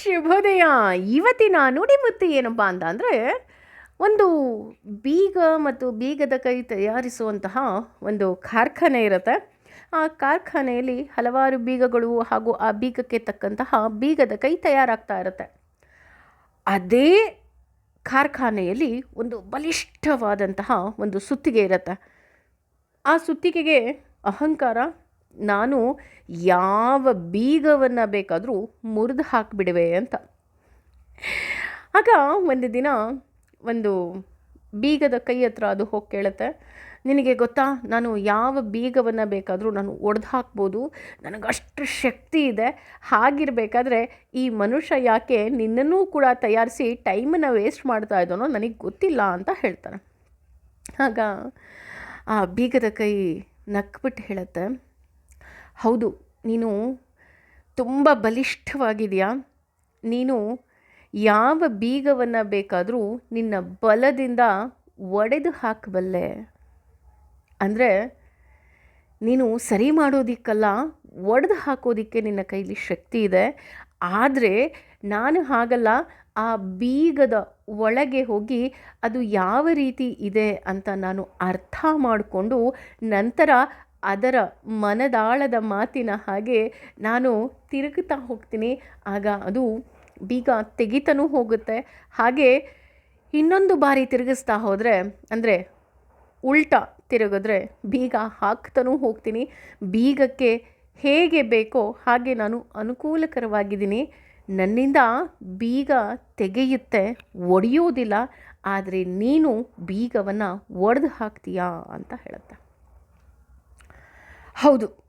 ಶುಭೋದಯ. ಇವತ್ತಿನ ನುಡಿಮುತ್ತು ಏನಪ್ಪ ಅಂತ ಅಂದರೆ ಒಂದು ಬೀಗ ಮತ್ತು ಬೀಗದ ಕೈ ತಯಾರಿಸುವಂತಹ ಒಂದು ಕಾರ್ಖಾನೆ ಇರುತ್ತೆ. ಆ ಕಾರ್ಖಾನೆಯಲ್ಲಿ ಹಲವಾರು ಬೀಗಗಳು ಹಾಗೂ ಆ ಬೀಗಕ್ಕೆ ತಕ್ಕಂತಹ ಬೀಗದ ಕೈ ತಯಾರಾಗ್ತಾ ಇರುತ್ತೆ. ಅದೇ ಕಾರ್ಖಾನೆಯಲ್ಲಿ ಒಂದು ಬಲಿಷ್ಠವಾದಂತಹ ಒಂದು ಸುತ್ತಿಗೆ ಇರುತ್ತೆ. ಆ ಸುತ್ತಿಗೆಗೆ ಅಹಂಕಾರ ನಾನು ಯಾವ ಬೀಗವನ್ನು ಬೇಕಾದರೂ ಮುರಿದು ಹಾಕಿಬಿಡುವೆ ಅಂತ. ಆಗ ಒಂದು ದಿನ ಒಂದು ಬೀಗದ ಕೈ ಹತ್ರ ಅದು ಹೋಗಿ ಕೇಳುತ್ತೆ. ನಿನಗೆ ಗೊತ್ತಾ, ನಾನು ಯಾವ ಬೀಗವನ್ನು ಬೇಕಾದರೂ ನಾನು ಒಡೆದು ಹಾಕ್ಬೋದು. ನನಗಷ್ಟು ಶಕ್ತಿ ಇದೆ. ಹಾಗಿರಬೇಕಾದ್ರೆ ಈ ಮನುಷ್ಯ ಯಾಕೆ ನಿನ್ನನ್ನೂ ಕೂಡ ತಯಾರಿಸಿ ಟೈಮನ್ನು ವೇಸ್ಟ್ ಮಾಡ್ತಾ ಇದ್ದಾನೋ ನನಗೆ ಗೊತ್ತಿಲ್ಲ ಅಂತ ಹೇಳ್ತಾನೆ. ಆಗ ಆ ಬೀಗದ ಕೈ ನಕ್ಬಿಟ್ಟು ಹೇಳುತ್ತೆ. ಹೌದು, ನೀನು ತುಂಬ ಬಲಿಷ್ಠವಾಗಿದೆಯಾ? ನೀನು ಯಾವ ಬೀಗವನ್ನು ಬೇಕಾದರೂ ನಿನ್ನ ಬಲದಿಂದ ಒಡೆದು ಹಾಕಬಲ್ಲೆ. ಅಂದರೆ ನೀನು ಸರಿ ಮಾಡೋದಿಕ್ಕಲ್ಲ, ಒಡೆದು ಹಾಕೋದಿಕ್ಕೆ ನಿನ್ನ ಕೈಲಿ ಶಕ್ತಿ ಇದೆ. ಆದರೆ ನಾನು ಹಾಗಲ್ಲ, ಆ ಬೀಗದ ಒಳಗೆ ಹೋಗಿ ಅದು ಯಾವ ರೀತಿ ಇದೆ ಅಂತ ನಾನು ಅರ್ಥ ಮಾಡಿಕೊಂಡು ನಂತರ ಅದರ ಮನದಾಳದ ಮಾತಿನ ಹಾಗೆ ನಾನು ತಿರುಗುತ್ತಾ ಹೋಗ್ತೀನಿ. ಆಗ ಅದು ಬೀಗ ತೆಗಿತಾನೂ ಹೋಗುತ್ತೆ. ಹಾಗೆ ಇನ್ನೊಂದು ಬಾರಿ ತಿರುಗಿಸ್ತಾ ಹೋದರೆ, ಅಂದರೆ ಉಲ್ಟಾ ತಿರುಗಿದ್ರೆ ಬೀಗ ಹಾಕ್ತಾನೂ ಹೋಗ್ತೀನಿ. ಬೀಗಕ್ಕೆ ಹೇಗೆ ಬೇಕೋ ಹಾಗೆ ನಾನು ಅನುಕೂಲಕರವಾಗಿದ್ದೀನಿ. ನನ್ನಿಂದ ಬೀಗ ತೆಗೆಯುತ್ತೆ ಒಡೆಯೋದಿಲ್ಲ ಆದರೆ ನೀನು ಬೀಗವನ್ನು ಒಡೆದು ಹಾಕ್ತೀಯಾ ಅಂತ ಹೇಳುತ್ತೆ. ಹೌದು.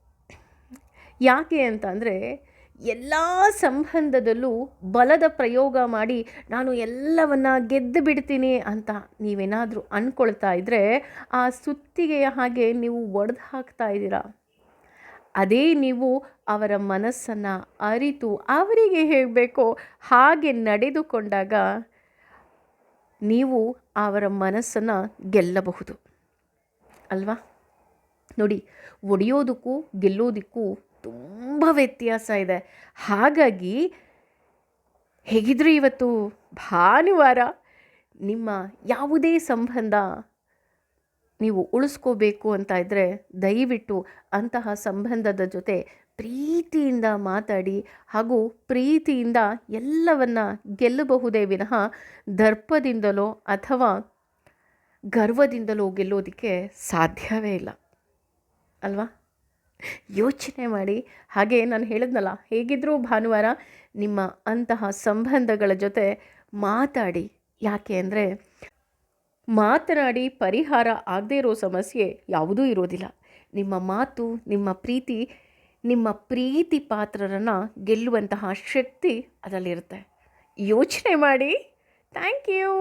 ಯಾಕೆ ಅಂತ ಅಂದರೆ, ಎಲ್ಲ ಸಂಬಂಧದಲ್ಲೂ ಬಲದ ಪ್ರಯೋಗ ಮಾಡಿ ನಾನು ಎಲ್ಲವನ್ನ ಗೆದ್ದು ಬಿಡ್ತೀನಿ ಅಂತ ನೀವೇನಾದರೂ ಅಂದ್ಕೊಳ್ತಾ ಇದ್ದರೆ ಆ ಸುತ್ತಿಗೆಯ ಹಾಗೆ ನೀವು ಒಡೆದು ಹಾಕ್ತಾ ಇದ್ದೀರಾ? ಅದೇ ನೀವು ಅವರ ಮನಸ್ಸನ್ನು ಅರಿತು ಅವರಿಗೆ ಹೇಳಬೇಕೋ ಹಾಗೆ ನಡೆದುಕೊಂಡಾಗ ನೀವು ಅವರ ಮನಸ್ಸನ್ನು ಗೆಲ್ಲಬಹುದು. ಅಲ್ವಾ? ನೋಡಿ, ಒಡೆಯೋದಕ್ಕೂ ಗೆಲ್ಲೋದಕ್ಕೂ ತುಂಬ ವ್ಯತ್ಯಾಸ ಇದೆ. ಹಾಗಾಗಿ ಹೇಗಿದ್ರೂ ಇವತ್ತು ಭಾನುವಾರ ನಿಮ್ಮ ಯಾವುದೇ ಸಂಬಂಧ ನೀವು ಉಳಿಸ್ಕೋಬೇಕು ಅಂತ ಇದ್ದರೆ ದಯವಿಟ್ಟು ಅಂತಹ ಸಂಬಂಧದ ಜೊತೆ ಪ್ರೀತಿಯಿಂದ ಮಾತಾಡಿ ಹಾಗೂ ಪ್ರೀತಿಯಿಂದ ಎಲ್ಲವನ್ನ ಗೆಲ್ಲಬಹುದೇ ವಿನಃ ದರ್ಪದಿಂದಲೋ ಅಥವಾ ಗರ್ವದಿಂದಲೋ ಗೆಲ್ಲೋದಕ್ಕೆ ಸಾಧ್ಯವೇ ಇಲ್ಲ. ಅಲ್ವಾ? ಯೋಚನೆ ಮಾಡಿ. ಹಾಗೆ ನಾನು ಹೇಳಿದ್ನಲ್ಲ, ಹೇಗಿದ್ರೂ ಭಾನುವಾರ ನಿಮ್ಮ ಅಂತಹ ಸಂಬಂಧಗಳ ಜೊತೆ ಮಾತಾಡಿ. ಯಾಕೆ ಅಂದರೆ, ಮಾತನಾಡಿ ಪರಿಹಾರ ಆಗದೇ ಇರೋ ಸಮಸ್ಯೆ ಯಾವುದೂ ಇರೋದಿಲ್ಲ. ನಿಮ್ಮ ಮಾತು, ನಿಮ್ಮ ಪ್ರೀತಿ ನಿಮ್ಮ ಪ್ರೀತಿ ಪಾತ್ರರನ್ನು ಗೆಲ್ಲುವಂತಹ ಶಕ್ತಿ ಅದರಲ್ಲಿರುತ್ತೆ. ಯೋಚನೆ ಮಾಡಿ. Thank you.